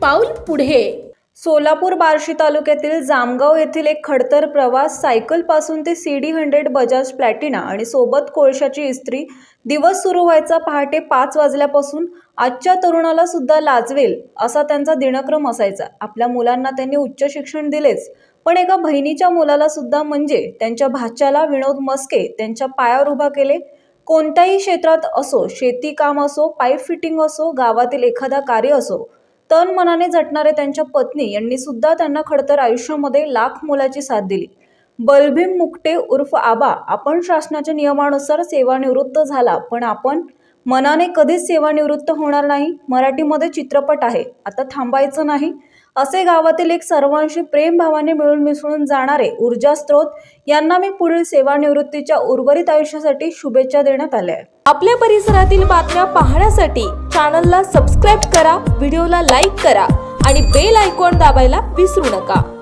पाऊल पुढे. सोलापूर बार्शी तालुक्यातील जामगाव येथील एक खडतर प्रवास सायकलपासून ते C D hundred Bajaj Platina आणि सोबत कोळशाची इस्त्री दिवस सुरू व्हायचा पहाटे पाच वाजल्यापासून आजच्या तरुणाला सुद्धा लाजवेल असा त्यांचा दिनक्रम असायचा. आपल्या मुलांना त्यांनी उच्च शिक्षण दिलेच पण एका बहिणीच्या मुलाला सुद्धा म्हणजे त्यांच्या भाच्याला विनोद मस्के त्यांच्या पायावर उभा केले कोणत्याही क्षेत्रात असो शेती काम असो पाईप फिटिंग असो गावातील एखादा कार्य असो तन मनाने झटणारे त्यांच्या पत्नी यांनी सुद्धा त्यांना खडतर आयुष्यामध्ये लाख मोलाची साथ दिली. बलभीम मुकटे उर्फ आबा आपण शासनाच्या नियमानुसार सेवानिवृत्त झाला पण आपण मनाने कधीच सेवानिवृत्त होणार नाही. मराठीमध्ये चित्रपट आहे. आता थांबायचं नाही. असे गावातील एक सर्वांशी प्रेमभावाने मिळून मिसळून जाणारे ऊर्जा स्त्रोत यांना मी पुढील सेवानिवृत्तीच्या उर्वरित आयुष्यासाठी शुभेच्छा देण्यात आल्या आपल्या परिसरातील बातम्या पाहण्यासाठी चॅनलला सबस्क्राईब करा व्हिडिओला लाईक करा आणि बेल आयकॉन दाबायला विसरू नका.